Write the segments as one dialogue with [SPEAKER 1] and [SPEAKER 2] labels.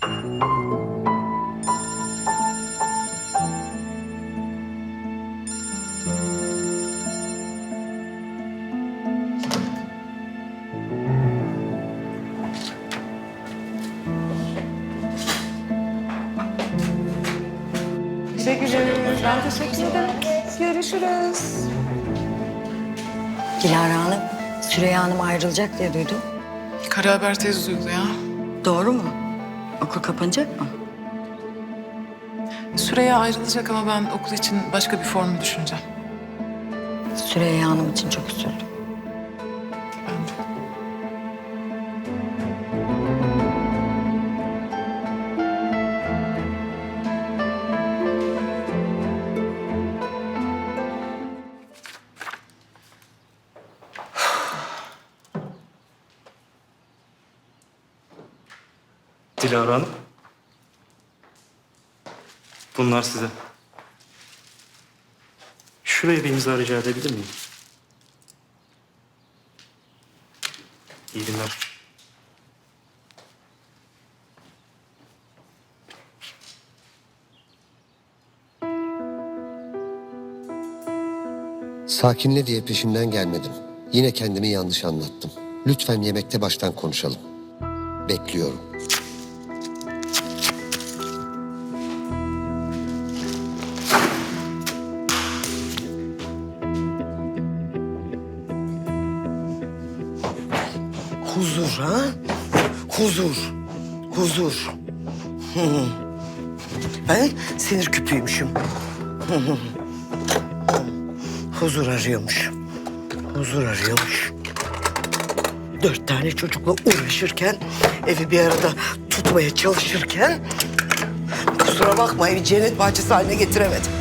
[SPEAKER 1] Teşekkürler. Ben teşekkür. Görüşürüz.
[SPEAKER 2] Dilara Hanım, Süreyya Hanım ayrılacak diye duydum.
[SPEAKER 3] Kara haber tez duydu ya.
[SPEAKER 2] Doğru mu? Okul kapanacak mı?
[SPEAKER 3] Süreyya ayrılacak ama ben okul için başka bir formu düşüneceğim.
[SPEAKER 2] Süreyya Hanım için çok üzüldüm.
[SPEAKER 4] Dilara Hanım. Bunlar size. Şuraya bir imza rica edebilir miyim? İyi günler.
[SPEAKER 5] Sakinle diye peşinden gelmedim. Yine kendimi yanlış anlattım. Lütfen yemekte baştan konuşalım. Bekliyorum.
[SPEAKER 6] Huzur ha? Huzur. Huzur. Ben sinir küpüymüşüm. Huzur arıyormuş. Huzur arıyormuş. Dört tane çocukla uğraşırken, evi bir arada tutmaya çalışırken... ...kusura bakma evi cennet bahçesi haline getiremedim.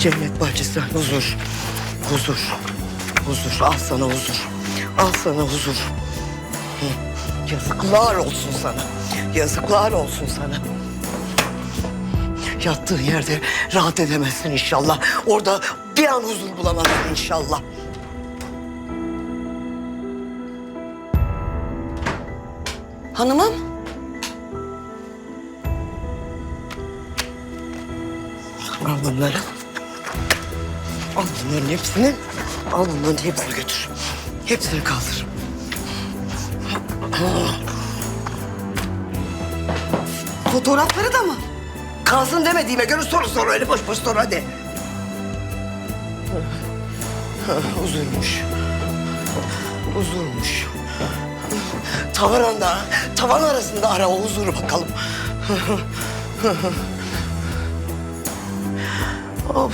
[SPEAKER 6] Cennet bahçesi huzur. Huzur. Huzur. Al sana huzur. Al sana huzur. Yazıklar olsun sana. Yazıklar olsun sana. Yattığın yerde rahat edemezsin inşallah. Orada bir an huzur bulamazsın inşallah. Hanımım? Al bunları. Al bunların hepsini. Al bunların hepsini götür. Hepsini kaldır. Fotoğrafları da mı? Kalsın demediğime göre soru sor öyle boş boş sor hadi. Huzurmuş. Huzurmuş. Tavan tavan arasında ara o huzuru bakalım. of.